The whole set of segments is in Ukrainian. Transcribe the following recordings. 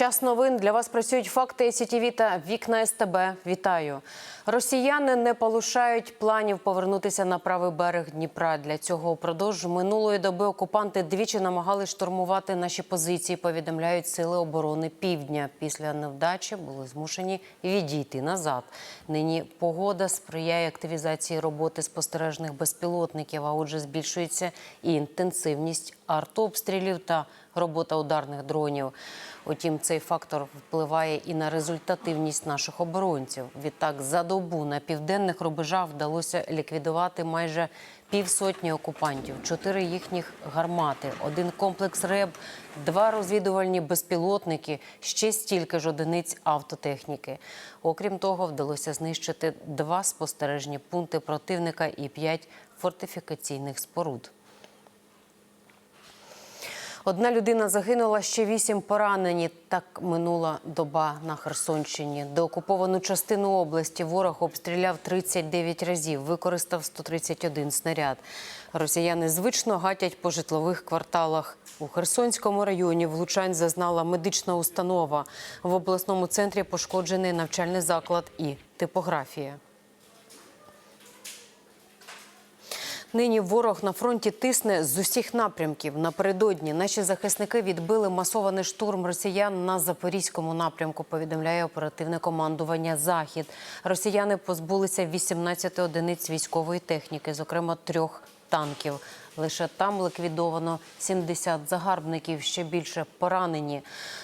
Час новин для вас працюють факти СІТІВІ та вікна СТБ. Вітаю. Росіяни не полишають планів повернутися на правий берег Дніпра. Для цього упродовж минулої доби окупанти двічі намагались штурмувати наші позиції. Повідомляють сили оборони Півдня. Після невдачі були змушені відійти назад. Нині погода сприяє активізації роботи спостережних безпілотників. А отже, збільшується і інтенсивність артобстрілів та робота ударних дронів. Утім, цей фактор впливає і на результативність наших оборонців. Відтак, за добу на південних рубежах вдалося ліквідувати майже півсотні окупантів, чотири їхніх гармати, один комплекс РЕБ, два розвідувальні безпілотники, ще стільки ж одиниць автотехніки. Окрім того, вдалося знищити два спостережні пункти противника і п'ять фортифікаційних споруд. Одна людина загинула, ще вісім поранені. Так минула доба на Херсонщині. Деокуповану частину області ворог обстріляв 39 разів, використав 131 снаряд. Росіяни звично гатять по житлових кварталах. У Херсонському районі влучань зазнала медична установа. В обласному центрі пошкоджений навчальний заклад і типографія. Нині ворог на фронті тисне з усіх напрямків. Напередодні наші захисники відбили масований штурм росіян на запорізькому напрямку. Повідомляє оперативне командування Захід. Росіяни позбулися 18 одиниць військової техніки, зокрема трьох танків. Лише там ліквідовано 70 загарбників, ще більше поранені.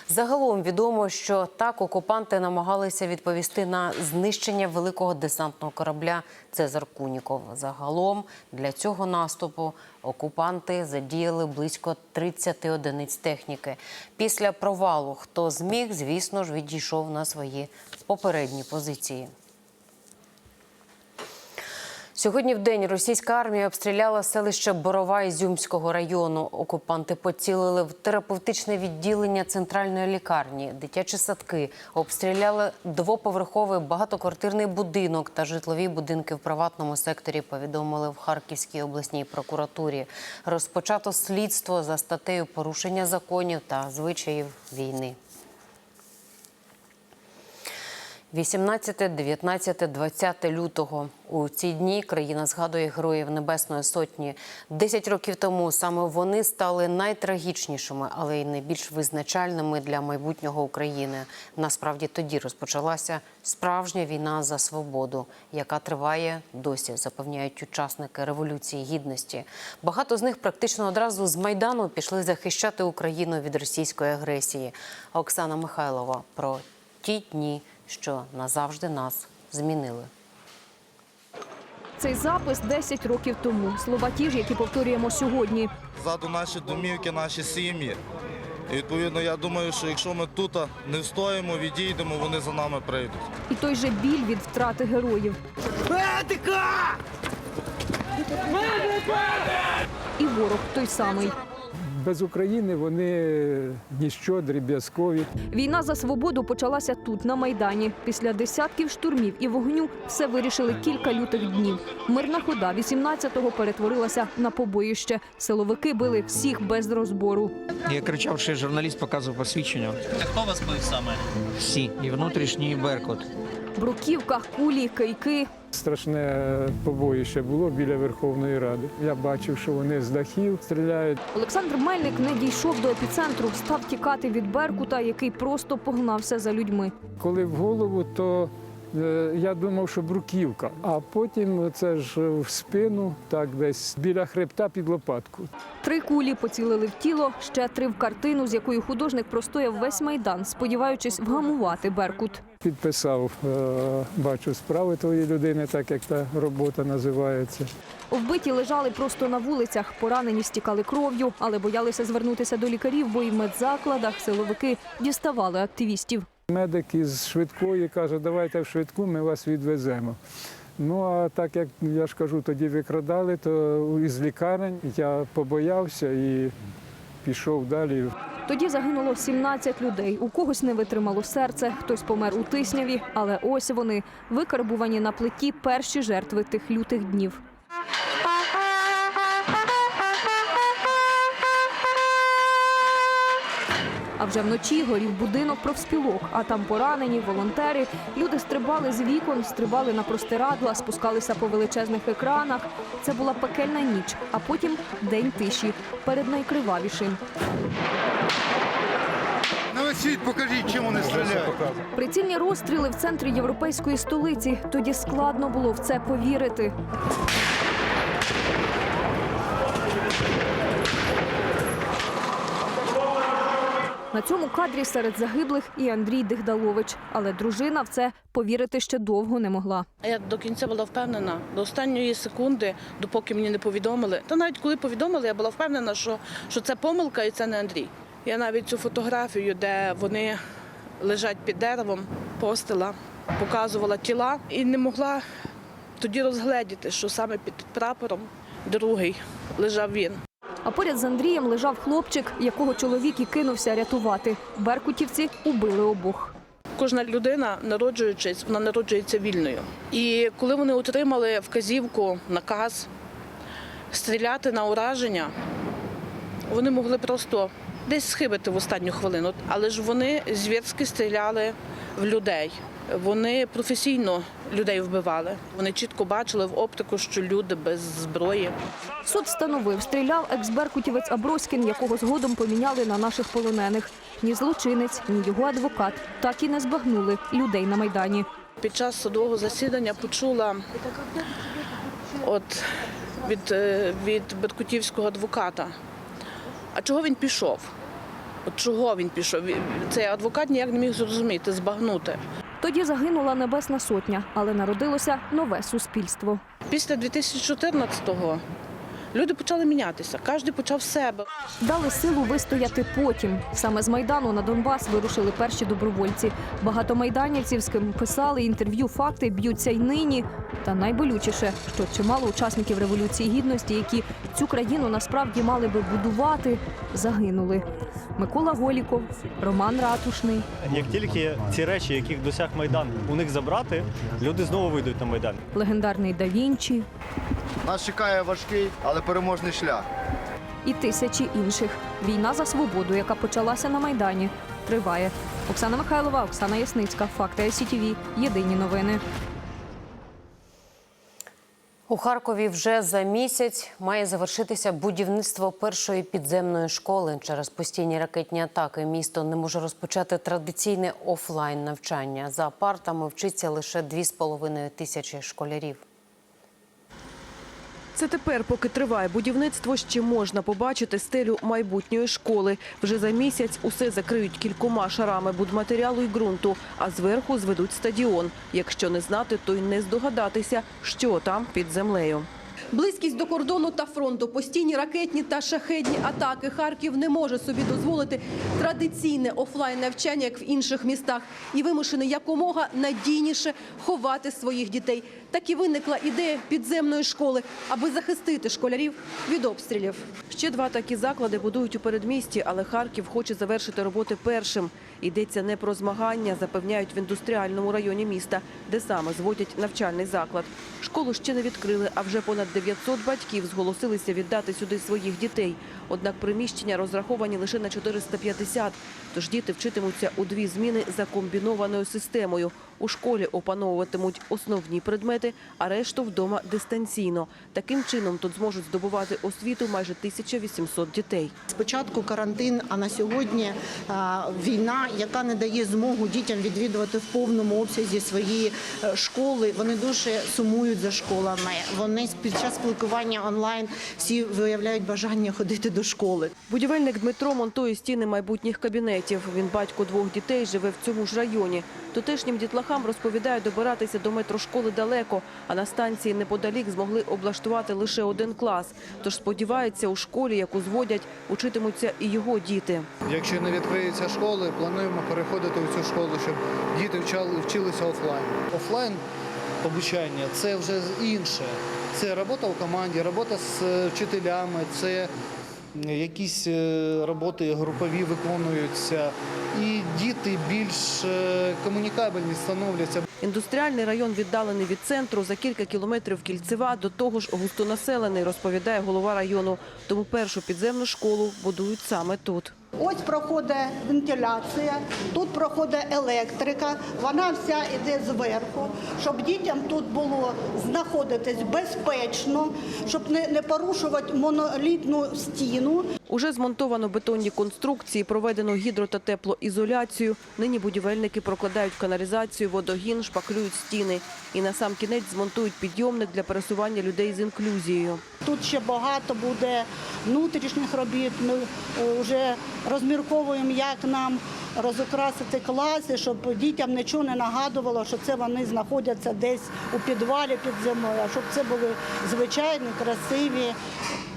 Загалом відомо, що так окупанти намагалися відповісти на знищення великого десантного корабля Цезар Куніков. Загалом для цього наступу окупанти задіяли близько 30 одиниць техніки. Після провалу, хто зміг, звісно ж, відійшов на свої попередні позиції. Сьогодні в день російська армія обстріляла селище Борова Ізюмського району. Окупанти поцілили в терапевтичне відділення центральної лікарні, дитячі садки, обстріляли двоповерховий багатоквартирний будинок та житлові будинки в приватному секторі. Повідомили в Харківській обласній прокуратурі. Розпочато слідство за статтею порушення законів та звичаїв війни. 18, 19, 20 лютого у ці дні країна згадує героїв Небесної Сотні. Десять років тому саме вони стали найтрагічнішими, але й найбільш визначальними для майбутнього України. Насправді тоді розпочалася справжня війна за свободу, яка триває досі, запевняють учасники революції гідності. Багато з них практично одразу з майдану пішли захищати Україну від російської агресії. Оксана Михайлова про ті дні, що назавжди нас змінили. Цей запис 10 років тому. Слова ті ж, які повторюємо сьогодні. Ззаду наші домівки, наші сім'ї. І відповідно, я думаю, що якщо ми тут не встоїмо, відійдемо, вони за нами прийдуть. І той же біль від втрати героїв. І ворог той самий. Без України вони ніщо, дріб'язкові. Війна за свободу почалася тут, на Майдані. Після десятків штурмів і вогню все вирішили кілька лютих днів. Мирна хода 18-го перетворилася на побоїще. Силовики били всіх без розбору. Я кричав, що журналіст показував посвідчення. Хто вас бив саме? Всі, і внутрішній і Беркут. Бруківка, кулі, кийки. Страшне побоїще було біля Верховної Ради. Я бачив, що вони з дахів стріляють. Олександр Мельник не дійшов до епіцентру, став тікати від Беркута, який просто погнався за людьми. Коли в голову, то е, я думав, що бруківка, а потім це ж в спину, так десь біля хребта під лопатку. Три кулі поцілили в тіло, ще три в картину, з якою художник простояв весь майдан, сподіваючись вгамувати Беркут. Підписав, е, бачу, справи твоєї людини, так як та робота називається. Вбиті лежали просто на вулицях, поранені стікали кров'ю, але боялися звернутися до лікарів, бо і в медзакладах силовики діставали активістів. Медик із швидкої каже, давайте в швидку, ми вас відвеземо. Ну а так як я ж кажу, тоді викрадали, то із лікарень я побоявся і пішов далі. Тоді загинуло 17 людей. У когось не витримало серце, хтось помер у тисняві. Але ось вони викарбувані на плиті перші жертви тих лютих днів. Вже вночі горів будинок профспілок, а там поранені, волонтери. Люди стрибали з вікон, стрибали на простирадла, спускалися по величезних екранах. Це була пекельна ніч, а потім день тиші перед найкривавішим. На весь світ покажіть, чим вони стріляють. Прицільні розстріли в центрі європейської столиці. Тоді складно було в це повірити. На цьому кадрі серед загиблих і Андрій Дигдалович. Але дружина в це повірити ще довго не могла. Я до кінця була впевнена, до останньої секунди, допоки мені не повідомили. Та навіть коли повідомили, я була впевнена, що, що це помилка і це не Андрій. Я навіть цю фотографію, де вони лежать під деревом, постила, показувала тіла і не могла тоді розгледіти, що саме під прапором другий лежав він. А поряд з Андрієм лежав хлопчик, якого чоловік і кинувся рятувати. Беркутівці убили обох. Кожна людина, народжуючись, вона народжується вільною. І коли вони отримали вказівку, наказ стріляти на ураження, вони могли просто десь схибити в останню хвилину. Але ж вони звірськи стріляли в людей. Вони професійно людей вбивали. Вони чітко бачили в оптику, що люди без зброї. Суд встановив, стріляв екс-беркутівець Аброськін, якого згодом поміняли на наших полонених. Ні злочинець, ні його адвокат так і не збагнули людей на майдані. Під час судового засідання почула от від, е, від беркутівського адвоката. А чого він пішов? От чого він пішов? Цей адвокат ніяк не міг зрозуміти, збагнути. Тоді загинула Небесна Сотня, але народилося нове суспільство. Після 2014-го люди почали мінятися, кожен почав себе. Дали силу вистояти потім. Саме з Майдану на Донбас вирушили перші добровольці. Багато майданівців, з ким писали інтерв'ю, факти б'ються й нині. Та найболючіше, що чимало учасників революції гідності, які цю країну насправді мали би будувати, загинули. Микола Голіков, Роман Ратушний. Як тільки ці речі, яких досяг Майдан, у них забрати, люди знову вийдуть на Майдан. легендарний да Вінчі Нас чекає важкий, але переможний шлях. і тисячі інших. Війна за свободу, яка почалася на Майдані, триває. Оксана Михайлова, Оксана Ясницька, Факти СІТВ. Єдині новини. У Харкові вже за місяць має завершитися будівництво першої підземної школи. Через постійні ракетні атаки місто не може розпочати традиційне офлайн навчання. За партами вчиться лише 2,5 тисячі школярів. Це тепер, поки триває будівництво, ще можна побачити стелю майбутньої школи. Вже за місяць усе закриють кількома шарами будматеріалу і ґрунту, а зверху зведуть стадіон. Якщо не знати, то й не здогадатися, що там під землею. Близькість до кордону та фронту, постійні ракетні та шахедні атаки. Харків не може собі дозволити традиційне офлайн навчання, як в інших містах, і вимушений якомога надійніше ховати своїх дітей. Так і виникла ідея підземної школи, аби захистити школярів від обстрілів. Ще два такі заклади будують у передмісті, але Харків хоче завершити роботи першим. Йдеться не про змагання, запевняють в індустріальному районі міста, де саме зводять навчальний заклад. Школу ще не відкрили, а вже понад 900 батьків зголосилися віддати сюди своїх дітей. Однак приміщення розраховані лише на 450, тож діти вчитимуться у дві зміни за комбінованою системою. У школі опановуватимуть основні предмети, а решту вдома дистанційно. Таким чином тут зможуть здобувати освіту майже 1800 дітей. Спочатку карантин, а на сьогодні а, війна, яка не дає змогу дітям відвідувати в повному обсязі свої е, школи. Вони дуже сумують за школами. Вони під час спілкування онлайн всі виявляють бажання ходити до школи. Будівельник Дмитро монтує стіни майбутніх кабінетів. Він батько двох дітей, живе в цьому ж районі. Тутешнім дітлахам розповідає, добиратися до метрошколи далеко, а на станції неподалік змогли облаштувати лише один клас. Тож сподівається, у школі, яку зводять, учитимуться і його діти. Якщо не відкриються школи, плануємо переходити у цю школу, щоб діти вчилися офлайн. Офлайн обучання це вже інше. Це робота у команді, робота з е, вчителями, це якісь е, роботи групові виконуються, і діти більш е, комунікабельні становляться. Індустріальний район віддалений від центру за кілька кілометрів кільцева, до того ж густонаселений, розповідає голова району. Тому першу підземну школу будують саме тут. Ось проходить вентиляція, тут проходить електрика, вона вся йде зверху, щоб дітям тут було знаходитись безпечно, щоб не, порушувати монолітну стіну. Уже змонтовано бетонні конструкції, проведено гідро та теплоізоляцію. Нині будівельники прокладають каналізацію, водогін, шпаклюють стіни. І на сам кінець змонтують підйомник для пересування людей з інклюзією. Тут ще багато буде внутрішніх робіт. Ми е, вже розмірковуємо, як нам розукрасити класи, щоб дітям нічого не нагадувало, що це вони знаходяться десь у підвалі під землею, а щоб це були звичайні, красиві,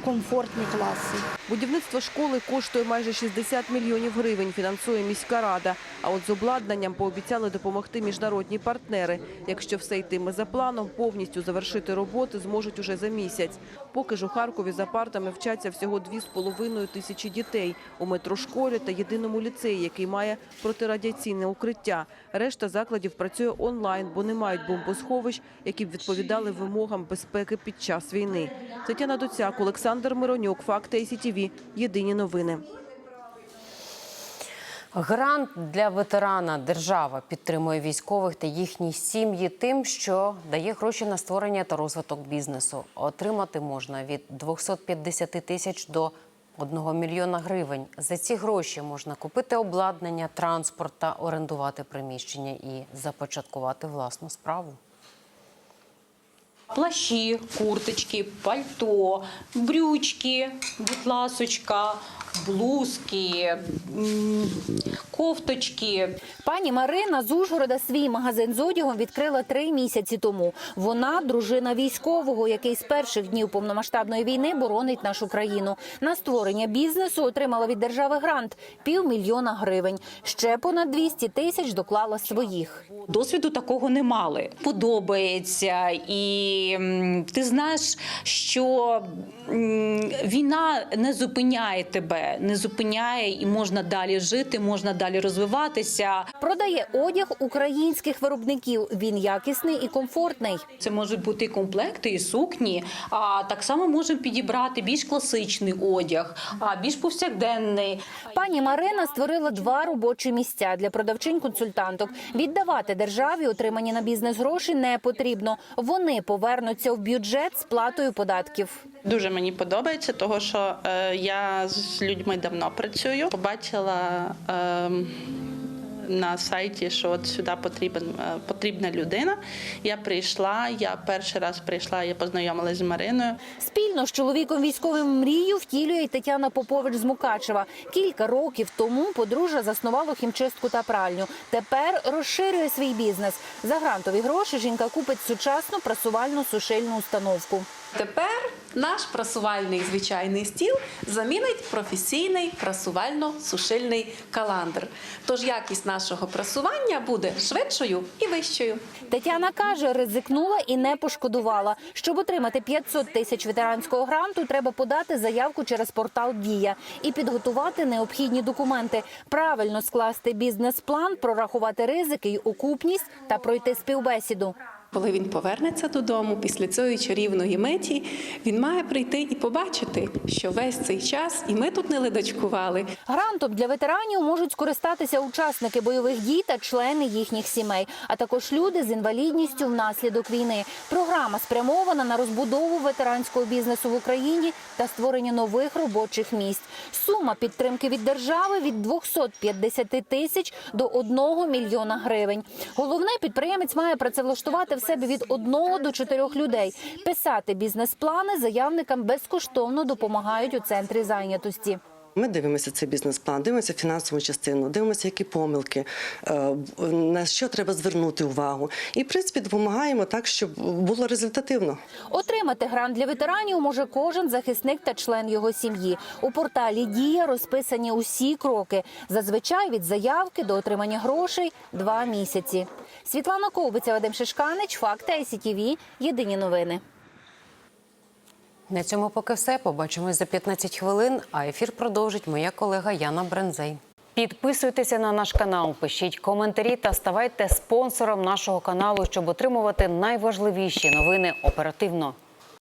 комфортні класи. Будівництво школи коштує майже 60 мільйонів гривень, фінансує міська рада. А от з обладнанням пообіцяли допомогти міжнародні партнери. Якщо все йтиме за планом, повністю завершити роботи зможуть уже за місяць. Поки ж у Харкові за партами вчаться всього 2,5 тисячі дітей у метрошколі та єдиному ліцеї, який має протирадіаційне укриття. Решта закладів працює онлайн, бо не мають бомбосховищ, які б відповідали вимогам безпеки під час війни. Тетяна Доцяк, Олександр Миронюк, Факти ІСІТІВІ. Єдині новини. Грант для ветерана держава підтримує військових та їхні сім'ї тим, що дає гроші на створення та розвиток бізнесу. Отримати можна від 250 тисяч до 1 мільйона гривень. За ці гроші можна купити обладнання, транспорт та орендувати приміщення і започаткувати власну справу. Плащі, курточки, пальто, брючки, будь ласочка, блузки, кофточки. Пані Марина з Ужгорода свій магазин з одягом відкрила три місяці тому. Вона дружина військового, який з перших днів повномасштабної війни боронить нашу країну. На створення бізнесу отримала від держави грант півмільйона гривень. Ще понад 200 тисяч доклала своїх. Досвіду такого не мали. Подобається, і ти знаєш, що війна не зупиняє тебе, не зупиняє, і можна далі жити, можна далі розвиватися. Продає одяг українських виробників. Він якісний і комфортний. Це можуть бути і комплекти, і сукні. А так само можемо підібрати більш класичний одяг, а більш повсякденний. Пані Марина створила два робочі місця для продавчинь-консультанток. Віддавати державі отримані на бізнес гроші не потрібно. Вони повернуться в бюджет з платою податків. Дуже мені подобається, того що е, я з людьми давно працюю. Побачила е, на сайті, що от сюди потрібен, е, потрібна людина. Я прийшла, я перший раз прийшла, я познайомилася з Мариною. Спільно з чоловіком військовим мрію втілює й Тетяна Попович з Мукачева. Кілька років тому подружжя заснувало хімчистку та пральню. Тепер розширює свій бізнес. За грантові гроші жінка купить сучасну прасувальну сушильну установку. Тепер наш прасувальний звичайний стіл замінить професійний прасувально-сушильний каландр. Тож якість нашого прасування буде швидшою і вищою. Тетяна каже, ризикнула і не пошкодувала. Щоб отримати 500 тисяч ветеранського гранту, треба подати заявку через портал Дія і підготувати необхідні документи, правильно скласти бізнес-план, прорахувати ризики й окупність та пройти співбесіду. Коли він повернеться додому після цієї чарівної миті, він має прийти і побачити, що весь цей час і ми тут не ледачкували. Грантом для ветеранів можуть скористатися учасники бойових дій та члени їхніх сімей, а також люди з інвалідністю внаслідок війни. Програма спрямована на розбудову ветеранського бізнесу в Україні та створення нових робочих місць. Сума підтримки від держави від 250 тисяч до 1 мільйона гривень. Головне, підприємець має працевлаштувати в себе від одного до чотирьох людей. Писати бізнес-плани заявникам безкоштовно допомагають у центрі зайнятості. Ми дивимося цей бізнес-план, дивимося фінансову частину, дивимося, які помилки, е, на що треба звернути увагу. І, в принципі, допомагаємо так, щоб було результативно. Отримати грант для ветеранів може кожен захисник та член його сім'ї. У порталі Дія розписані усі кроки. Зазвичай від заявки до отримання грошей два місяці. Світлана Ковбиця, Вадим Шишканич, Факти ICTV. Єдині новини. На цьому поки все. Побачимось за 15 хвилин. А ефір продовжить моя колега Яна Брензей. Підписуйтеся на наш канал, пишіть коментарі та ставайте спонсором нашого каналу, щоб отримувати найважливіші новини оперативно.